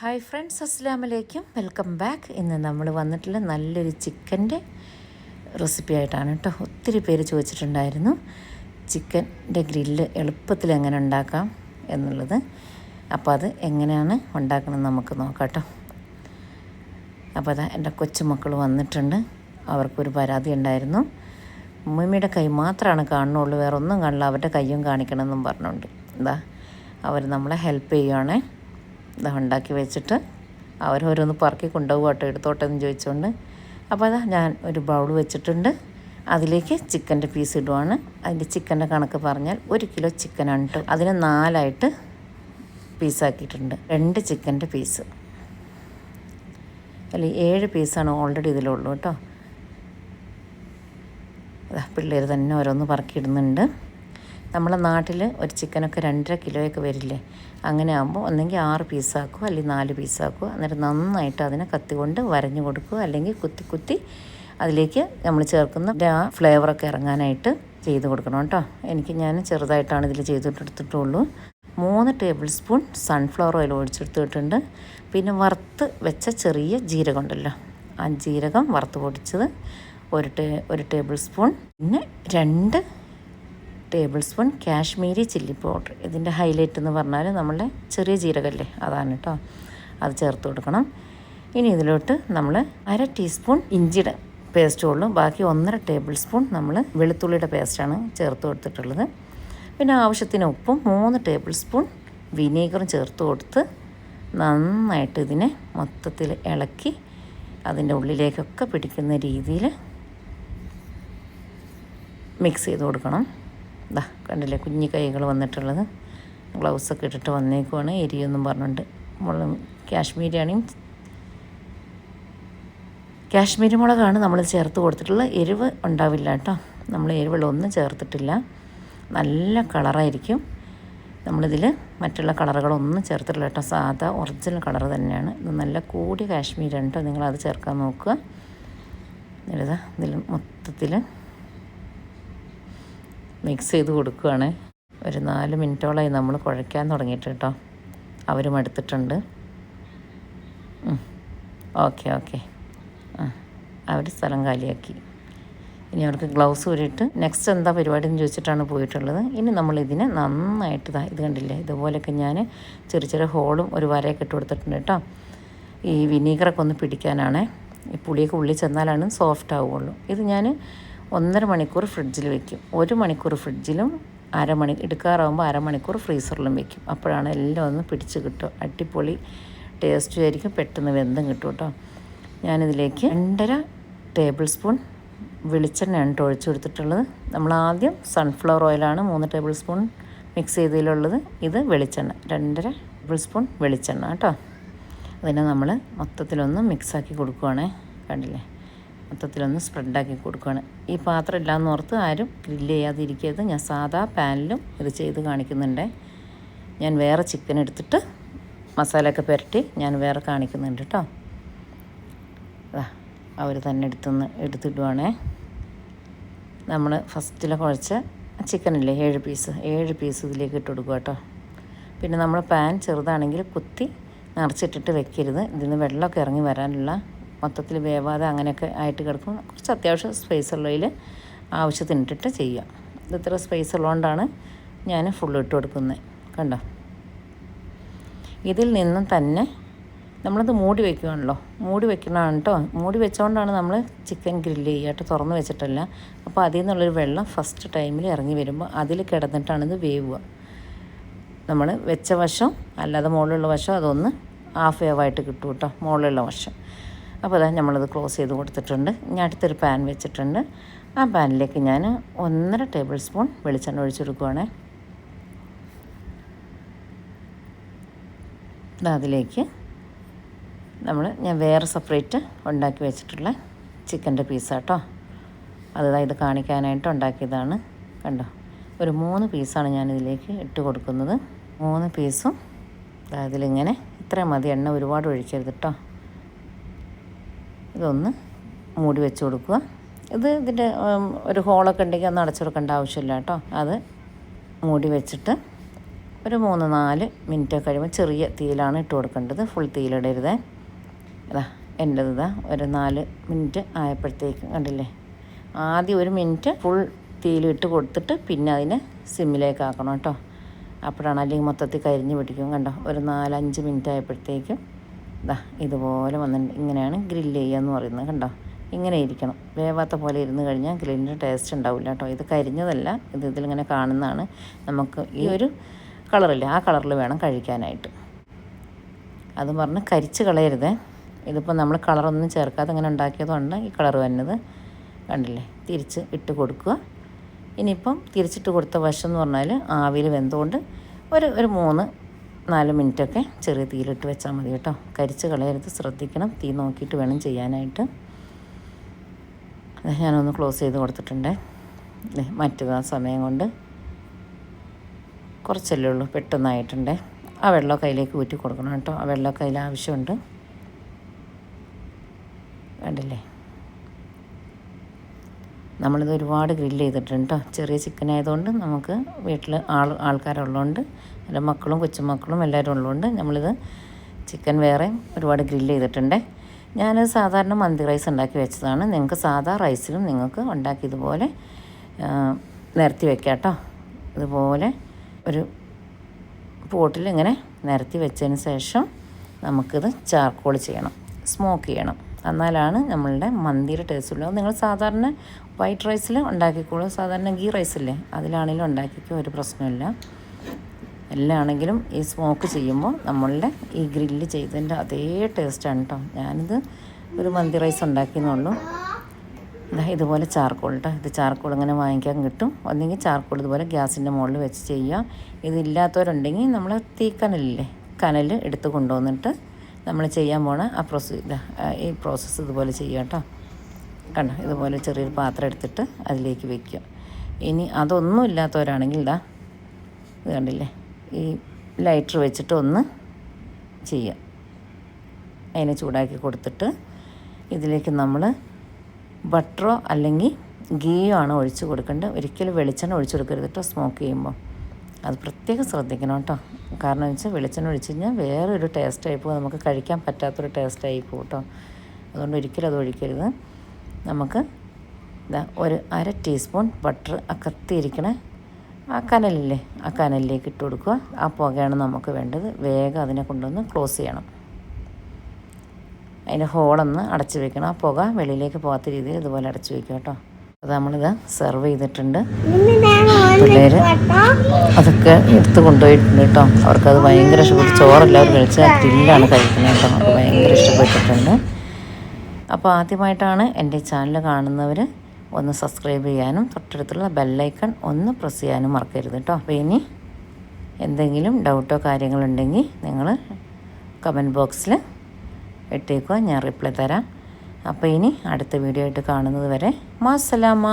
Hi friends അസ്സാം വലൈക്കും welcome back ഇന്ന് നമ്മൾ വന്നിട്ടുള്ള നല്ലൊരു ചിക്കന്റെ റെസിപ്പി ആയിട്ടാണ് കേട്ടോ. ഒത്തിരി പേര് ചോദിച്ചിട്ടുണ്ടായിരുന്നു. ചിക്കന്റെ ഗ്രില്ല് എളുപ്പത്തിൽ എങ്ങനെ ഉണ്ടാക്കാം എന്നുള്ളത്. അപ്പോൾ അത് എങ്ങനെയാണ് ഉണ്ടാക്കണമെന്ന് നമുക്ക് നോക്കാം കേട്ടോ. അപ്പോൾ അതാ എന്റെ കൊച്ചുമക്കൾ വന്നിട്ടുണ്ട്. അവർക്കൊരു പരാതി ഉണ്ടായിരുന്നു. ഉമ്മയുടെ കൈ മാത്രമാണ് കാണുന്നുള്ളൂ. വേറൊന്നും കാണില്ല അവരുടെ കയ്യും കാണിക്കണമെന്നും പറഞ്ഞുകൊണ്ട്. എന്താ അവർ നമ്മളെ ഹെൽപ്പ് ചെയ്യുവാണേ. ഇതാ ഉണ്ടാക്കി വെച്ചിട്ട് അവരോരോന്ന് പറക്കി കൊണ്ടുപോകും കേട്ടോ എടുത്തോട്ടെ എന്ന് ചോദിച്ചുകൊണ്ട് അപ്പോൾ അതാ ഞാൻ ഒരു ബൗൾ വെച്ചിട്ടുണ്ട്. അതിലേക്ക് ചിക്കന്റെ പീസ് ഇടുവാണ്. അതിന്റെ ചിക്കന്റെ കണക്ക് പറഞ്ഞാൽ ഒരു കിലോ ചിക്കനാണ് കേട്ടോ അതിനെ നാലായിട്ട് പീസാക്കിയിട്ടുണ്ട് രണ്ട് ചിക്കന്റെ പീസ് അല്ല ഏഴ് പീസാണ് ഓൾറെഡി ഇതിലുള്ളൂ കേട്ടോ പിള്ളേർ തന്നെ ഓരോന്ന് പറക്കിയിടുന്നുണ്ട് നമ്മളെ നാട്ടിൽ ഒരു ചിക്കനൊക്കെ രണ്ടര കിലോയൊക്കെ വരില്ലേ? അങ്ങനെ ആകുമ്പോൾ ഒന്നെങ്കിൽ ആറ് പീസാക്കുക അല്ലെങ്കിൽ നാല് പീസാക്കുക. എന്നിട്ട് നന്നായിട്ട് അതിനെ കത്തിക്കൊണ്ട് വരഞ്ഞു കൊടുക്കുക. അല്ലെങ്കിൽ കുത്തി കുത്തി അതിലേക്ക് നമ്മൾ ചേർക്കുന്ന ആ ഫ്ലേവറൊക്കെ ഇറങ്ങാനായിട്ട് ചെയ്ത് കൊടുക്കണം കേട്ടോ. എനിക്ക് ഞാൻ ചെറുതായിട്ടാണ് ഇതിൽ ചെയ്തിട്ടെടുത്തിട്ടുള്ളൂ. മൂന്ന് ടേബിൾ സ്പൂൺ സൺഫ്ലവർ ഓയിൽ ഒഴിച്ചെടുത്തിട്ടുണ്ട്. പിന്നെ വറുത്ത് വെച്ച ചെറിയ ജീരകം ഉണ്ടല്ലോ. ആ ജീരകം വറുത്ത് പൊടിച്ചത് ഒരു ടേ ഒരു ടേബിൾ സ്പൂൺ. പിന്നെ രണ്ട് table spoon Kashmiri chilli powder ഇതിന്റെ ഹൈലൈറ്റ് എന്ന് പറഞ്ഞാൽ നമ്മളുടെ ചെറിയ ജീരകല്ലേ? അതാണ് കേട്ടോ അത് ചേർത്ത് കൊടുക്കണം. ഇനി ഇതിലോട്ട് നമ്മൾ അര ടീസ്പൂൺ ഇഞ്ചിയുടെ പേസ്റ്റ് ഉള്ളൂ. ബാക്കി ഒന്നര ടേബിൾ സ്പൂൺ നമ്മൾ വെളുത്തുള്ളിയുടെ പേസ്റ്റാണ് ചേർത്ത് കൊടുത്തിട്ടുള്ളത്. പിന്നെ ആവശ്യത്തിന് ഉപ്പും മൂന്ന് ടേബിൾ സ്പൂൺ വിനീഗറും ചേർത്ത് കൊടുത്ത് നന്നായിട്ട് ഇതിനെ മൊത്തത്തിൽ ഇളക്കി അതിന്റെ ഉള്ളിലേക്കൊക്കെ പിടിക്കുന്ന രീതിയിൽ മിക്സ് ചെയ്ത് കൊടുക്കണം. ഇതാ കണ്ടില്ലേ കുഞ്ഞു കൈകൾ വന്നിട്ടുള്ളത്. ഗ്ലൗസൊക്കെ ഇട്ടിട്ട് വന്നേക്കുവാണ് എരിയൊന്നും പറഞ്ഞുകൊണ്ട്. മുളക് കാശ്മീരിയാണെങ്കിൽ കാശ്മീരി മുളകാണ് നമ്മൾ ചേർത്ത് കൊടുത്തിട്ടുള്ളത് എരിവ് ഉണ്ടാവില്ല കേട്ടോ. നമ്മൾ എരിവുള്ളൊന്നും ചേർത്തിട്ടില്ല. നല്ല കളറായിരിക്കും. നമ്മളിതിൽ മറ്റുള്ള കളറുകളൊന്നും ചേർത്തിട്ടില്ല കേട്ടോ. സാധാ ഒറിജിനൽ കളർ തന്നെയാണ്. ഇത് നല്ല കൂടിയ കാശ്മീരാണ് കേട്ടോ. നിങ്ങളത് ചേർക്കാൻ നോക്കുക. ഇതാ ഇതിൽ മൊത്തത്തിൽ മിക്സ് ചെയ്ത് കൊടുക്കുകയാണ് ഒരു നാല് മിനിറ്റോളമായി നമ്മൾ കുഴയ്ക്കാൻ തുടങ്ങിയിട്ട് കേട്ടോ. അവരും എടുത്തിട്ടുണ്ട് ഓക്കെ ഓക്കെ. ആ അവർ സ്ഥലം കാലിയാക്കി. ഇനി അവർക്ക് ഗ്ലൗസ് ഊരിയിട്ട് നെക്സ്റ്റ് എന്താ പരിപാടി എന്ന് ചോദിച്ചിട്ടാണ് പോയിട്ടുള്ളത്. ഇനി നമ്മൾ ഇതിനെ നന്നായിട്ട് ഇത് കണ്ടില്ലേ? ഇതുപോലെയൊക്കെ ഞാൻ ചെറിയ ചെറിയ ഹോളും ഒരു വരയൊക്കെ ഇട്ട് കൊടുത്തിട്ടുണ്ട് കേട്ടോ. ഈ വിനീഗറൊക്കെ ഒന്ന് പിടിക്കാനാണ്. ഈ പുളിയൊക്കെ ഉള്ളിൽ ചെന്നാലാണ് സോഫ്റ്റ് ആവുകയുള്ളൂ. ഇത് ഞാൻ ഒന്നര മണിക്കൂർ ഫ്രിഡ്ജിൽ വെക്കും. ഒരു മണിക്കൂർ ഫ്രിഡ്ജിലും അരമണി എടുക്കാറാകുമ്പോൾ അരമണിക്കൂർ ഫ്രീസറിലും വെക്കും. അപ്പോഴാണ് എല്ലാം ഒന്ന് പിടിച്ച് കിട്ടും അടിപൊളി ടേസ്റ്റും ആയിരിക്കും. പെട്ടെന്ന് വെന്തും കിട്ടും കേട്ടോ. ഞാനിതിലേക്ക് രണ്ടര ടേബിൾ സ്പൂൺ വെളിച്ചെണ്ണയാണ് ഒഴിച്ചു കൊടുത്തിട്ടുള്ളത്. നമ്മൾ ആദ്യം സൺഫ്ലവർ ഓയിലാണ് മൂന്ന് ടേബിൾ സ്പൂൺ മിക്സ് ചെയ്തതിലുള്ളത്. ഇത് വെളിച്ചെണ്ണ. രണ്ടര ടേബിൾ സ്പൂൺ വെളിച്ചെണ്ണ കേട്ടോ. അതിനെ നമ്മൾ മൊത്തത്തിലൊന്ന് മിക്സാക്കി കൊടുക്കുവാണേ. കണ്ടില്ലേ? മൊത്തത്തിലൊന്ന് സ്പ്രെഡാക്കി കൊടുക്കുകയാണ്. ഈ പാത്രം ഇല്ലാന്ന് ഓർത്ത് ആരും ഗ്രില്ല് ചെയ്യാതിരിക്കരുത്. ഞാൻ സാധാ പാനിലും ഇത് ചെയ്ത് കാണിക്കുന്നുണ്ട്. ഞാൻ വേറെ ചിക്കൻ എടുത്തിട്ട് മസാലയൊക്കെ പുരട്ടി ഞാൻ വേറെ കാണിക്കുന്നുണ്ട് കേട്ടോ അവർ തന്നെ എടുത്തുനിന്ന് എടുത്തിടുവാണേ. നമ്മൾ ഫസ്റ്റിലെ കുഴച്ച ചിക്കനില്ലേ ഏഴ് പീസ് ഏഴ് പീസ് ഇതിലേക്ക് ഇട്ട് കൊടുക്കുക കേട്ടോ പിന്നെ നമ്മൾ പാൻ ചെറുതാണെങ്കിൽ കുത്തി നിറച്ചിട്ടിട്ട് വെക്കരുത്. ഇതിൽ നിന്ന് വെള്ളമൊക്കെ ഇറങ്ങി വരാനുള്ള മൊത്തത്തിൽ വേവാതെ അങ്ങനെയൊക്കെ ആയിട്ട് കിടക്കും. കുറച്ച് അത്യാവശ്യം സ്പേസ് ഉള്ളതിൽ ആവശ്യത്തിനിട്ടിട്ട് ചെയ്യാം. ഇത് ഇത്ര സ്പേസ് ഉള്ളതുകൊണ്ടാണ് ഞാൻ ഫുൾ ഇട്ട് കൊടുക്കുന്നത് കണ്ടോ? ഇതിൽ നിന്നും തന്നെ നമ്മളത് മൂടി വെക്കുകയാണല്ലോ മൂടി വെക്കണതാണ് കേട്ടോ മൂടി വെച്ചുകൊണ്ടാണ് നമ്മൾ ചിക്കൻ ഗ്രില്ല് ചെയ്യാട്ട് തുറന്ന് വെച്ചിട്ടല്ല. അപ്പോൾ അതിൽ നിന്നുള്ളൊരു വെള്ളം ഫസ്റ്റ് ടൈമിൽ ഇറങ്ങി വരുമ്പോൾ അതിൽ കിടന്നിട്ടാണ് ഇത് വേവുക. നമ്മൾ വെച്ച വശം അല്ലാതെ മുകളിലുള്ള വശം അതൊന്ന് ഹാഫ് വേവായിട്ട് കിട്ടും കേട്ടോ മുകളിലുള്ള വശം. അപ്പോൾ അതാ നമ്മളത് ക്ലോസ് ചെയ്ത് കൊടുത്തിട്ടുണ്ട്. ഞാൻ അടുത്തൊരു പാൻ വെച്ചിട്ടുണ്ട്. ആ പാനിലേക്ക് ഞാൻ ഒന്നര ടേബിൾ സ്പൂൺ വെളിച്ചെണ്ണ ഒഴിച്ചു കൊടുക്കുവാണേ. അതിലേക്ക് നമ്മൾ ഞാൻ വേറെ സെപ്പറേറ്റ് ഉണ്ടാക്കി വെച്ചിട്ടുള്ള ചിക്കന്റെ പീസാട്ടോ അതായത് ഇത് കാണിക്കാനായിട്ട് ഉണ്ടാക്കിയതാണ്. കണ്ടോ? ഒരു മൂന്ന് പീസാണ് ഞാനിതിലേക്ക് ഇട്ട് കൊടുക്കുന്നത്. മൂന്ന് പീസും അതിലിങ്ങനെ ഇത്രയും മതി. എണ്ണ ഒരുപാട് ഒഴിക്കരുത് കേട്ടോ. ഇതൊന്ന് മൂടി വെച്ച് കൊടുക്കുക. ഇത് ഇതിന്റെ ഒരു ഹോളൊക്കെ ഉണ്ടെങ്കിൽ ഒന്ന് അടച്ചു കൊടുക്കേണ്ട ആവശ്യമില്ല കേട്ടോ. അത് മൂടി വെച്ചിട്ട് ഒരു മൂന്ന് നാല് മിനിറ്റ് കഴിയുമ്പോൾ ചെറിയ തീയിലാണ് ഇട്ട് കൊടുക്കേണ്ടത്. ഫുൾ തീയിലിടരുത് അതാ എന്റെ ഇതാ. ഒരു നാല് മിനിറ്റ് ആയപ്പോഴത്തേക്ക് കണ്ടില്ലേ? ആദ്യം ഒരു മിനിറ്റ് ഫുൾ തീയിലിട്ട് കൊടുത്തിട്ട് പിന്നെ അതിനെ സിമ്മിലേക്ക് ആക്കണം കേട്ടോ. അപ്പോഴാണ് അല്ലെങ്കിൽ മൊത്തത്തിൽ കരിഞ്ഞ് പിടിക്കും കണ്ടോ? ഒരു നാലഞ്ച് മിനിറ്റ് ആയപ്പോഴത്തേക്കും ഇതാ ഇതുപോലെ വന്നിട്ടുണ്ട് ഇങ്ങനെയാണ് ഗ്രില്ല് ചെയ്യുക എന്ന് പറയുന്നത് കണ്ടോ? ഇങ്ങനെ ഇരിക്കണം. വേവാത്ത പോലെ ഇരുന്ന് കഴിഞ്ഞാൽ ഗ്രില്ലിന്റെ ടേസ്റ്റ് ഉണ്ടാവില്ല കേട്ടോ. ഇത് കരിഞ്ഞതല്ല ഇത് ഇതിലിങ്ങനെ കാണുന്നതാണ്. നമുക്ക് ഈ ഒരു കളറില്ല ആ കളറിൽ വേണം കഴിക്കാനായിട്ട്. അതും പറഞ്ഞ് കരിച്ച് കളയരുത്. ഇതിപ്പോൾ നമ്മൾ കളറൊന്നും ചേർക്കാതെ ഇങ്ങനെ ഉണ്ടാക്കിയതുകൊണ്ട് ഈ കളർ വന്നത്. കണ്ടില്ലേ? തിരിച്ച് ഇട്ട് കൊടുക്കുക. ഇനിയിപ്പം തിരിച്ചിട്ട് കൊടുത്ത വശം എന്ന് പറഞ്ഞാൽ ആവിയിൽ വെന്തുകൊണ്ട് ഒരു ഒരു മൂന്ന് നാല് മിനിറ്റൊക്കെ ചെറിയ തീയിലിട്ട് വെച്ചാൽ മതി കേട്ടോ. കരിച്ച് കളയരുത്. ശ്രദ്ധിക്കണം. തീ നോക്കിയിട്ട് വേണം ചെയ്യാനായിട്ട്. ഞാനൊന്ന് ക്ലോസ് ചെയ്ത് കൊടുത്തിട്ടുണ്ട്. ആ സമയം കൊണ്ട്. കുറച്ചല്ലേ ഉള്ളൂ. പെട്ടെന്നായിട്ടുണ്ട്. ആ വെള്ളമൊക്കെ അതിലേക്ക് ഊറ്റി കൊടുക്കണം കേട്ടോ. ആ വെള്ളമൊക്കെ അതിൽ ആവശ്യമുണ്ട്. വേണ്ടല്ലേ? നമ്മളിത് ഒരുപാട് ഗ്രില്ല് ചെയ്തിട്ടുണ്ട് കേട്ടോ. ചെറിയ ചിക്കൻ ആയതുകൊണ്ട് നമുക്ക് വീട്ടിൽ ആൾ ആൾക്കാരുള്ളതുകൊണ്ട് എന്റെ മക്കളും കൊച്ചുമക്കളും എല്ലാവരും ഉള്ളതുകൊണ്ട് നമ്മളിത് ചിക്കൻ വേറെ ഒരുപാട് ഗ്രില്ല് ചെയ്തിട്ടുണ്ട്. ഞാൻ സാധാരണ മന്തി റൈസ് ഉണ്ടാക്കി വെച്ചതാണ്. നിങ്ങൾക്ക് സാധാ റൈസിലും നിങ്ങൾക്ക് ഉണ്ടാക്കിയതുപോലെ നിരത്തി വെക്കാം കേട്ടോ. ഇതുപോലെ ഒരു പോട്ടിൽ ഇങ്ങനെ നിരത്തി വെച്ചതിന് ശേഷം നമുക്കിത് ചാർക്കോൾ ചെയ്യണം സ്മോക്ക് ചെയ്യണം. എന്നാലാണ് നമ്മളുടെ മന്തിയുടെ ടേസ്റ്റ് ഉള്ളത് നിങ്ങൾ സാധാരണ വൈറ്റ് റൈസിൽ ഉണ്ടാക്കിക്കോളൂ. സാധാരണ ഗീ റൈസില്ലേ അതിലാണെങ്കിലും ഉണ്ടാക്കിക്കോ ഒരു പ്രശ്നമില്ല എല്ലാണെങ്കിലും ഈ സ്മോക്ക് ചെയ്യുമ്പോൾ നമ്മളുടെ ഈ ഗ്രില്ല് ചെയ്തതിന്റെ അതേ ടേസ്റ്റാണ് കേട്ടോ ഞാനിത് ഒരു മന്തി റൈസ് ഉണ്ടാക്കിയെന്നുള്ളൂ ഇതാ ഇതുപോലെ ചാർക്കോൾ കേട്ടോ ഇത് ചാർക്കോൾ ഇങ്ങനെ വാങ്ങിക്കാൻ കിട്ടും. ഒന്നെങ്കിൽ ചാർക്കോൾ ഇതുപോലെ ഗ്യാസിന്റെ മുകളിൽ വെച്ച് ചെയ്യുക. ഇതില്ലാത്തവരുണ്ടെങ്കിൽ നമ്മൾ തീ കനലില്ലേ? കനൽ എടുത്ത് കൊണ്ടുവന്നിട്ട് നമ്മൾ ചെയ്യാൻ പോണ ആ പ്രോസസ് ഈ പ്രോസസ്സ് ഇതുപോലെ ചെയ്യുക കേട്ടോ കണ്ടോ? ഇതുപോലെ ചെറിയൊരു പാത്രം എടുത്തിട്ട് അതിലേക്ക് വെക്കുക. ഇനി അതൊന്നും ഇല്ലാത്തവരാണെങ്കിൽ ഇതാ ഇത് കണ്ടില്ലേ? ഈ ലൈറ്റർ വെച്ചിട്ട് ഒന്ന് ചെയ്യാം. അതിനെ ചൂടാക്കി കൊടുത്തിട്ട് ഇതിലേക്ക് നമ്മൾ ബട്ടറോ അല്ലെങ്കിൽ ഗീയോ ആണ് ഒഴിച്ച് കൊടുക്കേണ്ടത് ഒരിക്കലും വെളിച്ചെണ്ണ ഒഴിച്ചു കൊടുക്കരുത് കേട്ടോ സ്മോക്ക് ചെയ്യുമ്പോൾ അത് പ്രത്യേകം ശ്രദ്ധിക്കണം കേട്ടോ കാരണം വെച്ചാൽ വെളിച്ചെണ്ണ ഒഴിച്ച് കഴിഞ്ഞാൽ വേറൊരു ടേസ്റ്റായി പോകും. നമുക്ക് കഴിക്കാൻ പറ്റാത്തൊരു ടേസ്റ്റായി പോകും കേട്ടോ അതുകൊണ്ട് ഒരിക്കലും അത് ഒഴിക്കരുത്. നമുക്ക് ഒരു അര ടീസ്പൂൺ ബട്ടർ ആ കത്തിയിരിക്കണ ആ കനലില്ലേ? ആ കനലിലേക്ക് ഇട്ട് കൊടുക്കുക. ആ പുകയാണ് നമുക്ക് വേണ്ടത്. വേഗം അതിനെ കൊണ്ടുവന്ന് ക്ലോസ് ചെയ്യണം. അതിന്റെ ഹോളൊന്ന് അടച്ച് വെക്കണം. ആ പുക വെളിയിലേക്ക് പോകാത്ത രീതിയിൽ ഇതുപോലെ അടച്ച് വെക്കുക കേട്ടോ. അത് നമ്മളിത് സെർവ് ചെയ്തിട്ടുണ്ട്. പിള്ളേർ അതൊക്കെ എടുത്ത് കൊണ്ടുപോയിട്ടുണ്ട് കേട്ടോ. അവർക്കത് ഭയങ്കര ഇഷ്ടപ്പെട്ടു. ചോറെല്ലാവരും കഴിച്ച് ഗ്രില്ലാണ് കഴിക്കുന്നത് കേട്ടോ. അവർക്ക് ഭയങ്കര ഇഷ്ടപ്പെട്ടിട്ടുണ്ട്. അപ്പോൾ ആദ്യമായിട്ടാണ് എന്റെ ചാനൽ കാണുന്നവർ ഒന്ന് സബ്സ്ക്രൈബ് ചെയ്യാനും തൊട്ടടുത്തുള്ള ബെല്ലൈക്കൺ ഒന്ന് പ്രസ് ചെയ്യാനും മറക്കരുത് കേട്ടോ അപ്പോൾ ഇനി എന്തെങ്കിലും ഡൗട്ടോ കാര്യങ്ങളുണ്ടെങ്കിൽ നിങ്ങൾ കമന്റ് ബോക്സിൽ ഇട്ടേക്കുക. ഞാൻ റിപ്ലൈ തരാം. അപ്പോൾ ഇനി അടുത്ത വീഡിയോ ആയിട്ട് കാണുന്നത് വരെ മാസലാമ.